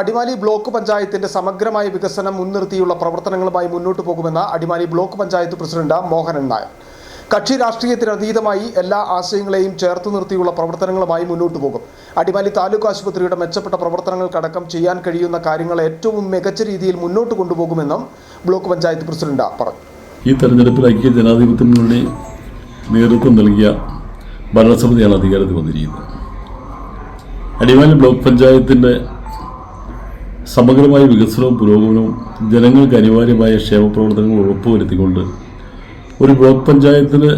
Adimali block പഞ്ചായത്തിന്റെ സമഗ്രമായ വികസനം മുൻനിർത്തിയുള്ള പ്രവർത്തനങ്ങളുമായി മുന്നോട്ടു പോകുമെന്ന് അടിമാലി ബ്ലോക്ക് പഞ്ചായത്ത് പ്രസിഡന്റ് മോഹനൻ നായർ. കക്ഷി രാഷ്ട്രീയത്തിന് അതീതമായി എല്ലാ ആശയങ്ങളെയും ചേർത്ത് നിർത്തിയുള്ള പ്രവർത്തനങ്ങളുമായി മുന്നോട്ടു പോകും. അടിമാലി താലൂക്ക് ആശുപത്രിയുടെ മെച്ചപ്പെട്ട പ്രവർത്തനങ്ങൾക്കടക്കം ചെയ്യാൻ കഴിയുന്ന കാര്യങ്ങൾ ഏറ്റവും മികച്ച രീതിയിൽ മുന്നോട്ട് കൊണ്ടുപോകുമെന്നും ബ്ലോക്ക് പഞ്ചായത്ത് പ്രസിഡന്റ് പറഞ്ഞു. ഈ തെരഞ്ഞെടുപ്പിൽ ഐക്യ ജനാധിപത്യം മുന്നണി നേതൃത്വം നൽകിയ ഭരണസമിതിയാണ് അധികാരത്തിൽ വന്നിരിക്കുന്നത്. അടിമാലി ബ്ലോക്ക് പഞ്ചായത്തിന്റെ സമഗ്രമായ വികസനവും പുരോഗമനവും ജനങ്ങൾക്ക് അനിവാര്യമായ ക്ഷേമപ്രവർത്തനങ്ങൾ ഉറപ്പുവരുത്തിക്കൊണ്ട് ഒരു ബ്ലോക്ക് പഞ്ചായത്തിന്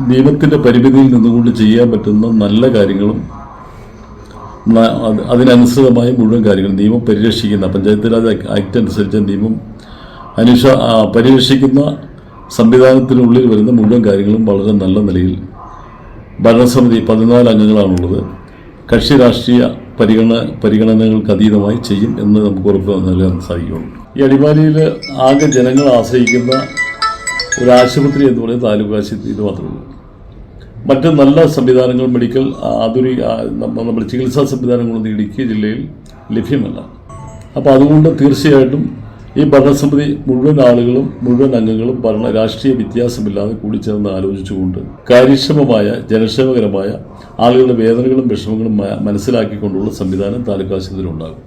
നിയമത്തിന്റെ പരിമിതിയിൽ നിന്നുകൊണ്ട് ചെയ്യാൻ പറ്റുന്ന നല്ല കാര്യങ്ങളും അതിനനുസൃതമായ മുഴുവൻ കാര്യങ്ങൾ നിയമം പരിരക്ഷിക്കുന്ന പഞ്ചായത്ത് രാജ് ആക്ട് അനുസരിച്ച് നിയമം അനുഷ പരിരക്ഷിക്കുന്ന സംവിധാനത്തിനുള്ളിൽ വരുന്ന മുഴുവൻ കാര്യങ്ങളും വളരെ നല്ല നിലയിൽ ഭരണസമിതി പതിനാല് അംഗങ്ങളാണുള്ളത്. കക്ഷി രാഷ്ട്രീയ പരിഗണന പരിഗണനകൾക്ക് അതീതമായി ചെയ്യും എന്ന് നമുക്ക് ഉറപ്പ് നൽകാൻ സാധിക്കുള്ളൂ ഈ അടിമാലിയിൽ ആകെ ജനങ്ങൾ ആശ്രയിക്കുന്ന ഒരു ആശുപത്രി എന്ന് പറയുന്നത് താലൂക്ക് ആശുപത്രി ഇത് മാത്രമേ ഉള്ളൂ. മറ്റ് നല്ല സംവിധാനങ്ങൾ മെഡിക്കൽ ആധുനിക നമ്മുടെ ചികിത്സാ സംവിധാനങ്ങളൊന്നും ഇടുക്കി ജില്ലയിൽ ലഭ്യമല്ല. അപ്പോൾ അതുകൊണ്ട് തീർച്ചയായിട്ടും ഈ ഭരണസമിതി മുഴുവൻ ആളുകളും മുഴുവൻ അംഗങ്ങളും ഭരണ രാഷ്ട്രീയ വ്യത്യാസമില്ലാതെ കൂടിച്ചേർന്ന് ആലോചിച്ചുകൊണ്ട് കാര്യക്ഷമമായ ജനക്ഷേമകരമായ ആളുകളുടെ വേദനകളും വിഷമങ്ങളും മനസ്സിലാക്കിക്കൊണ്ടുള്ള സംവിധാനം താലൂക്ക് ആശുപത്രിയിൽ ഉണ്ടാകും.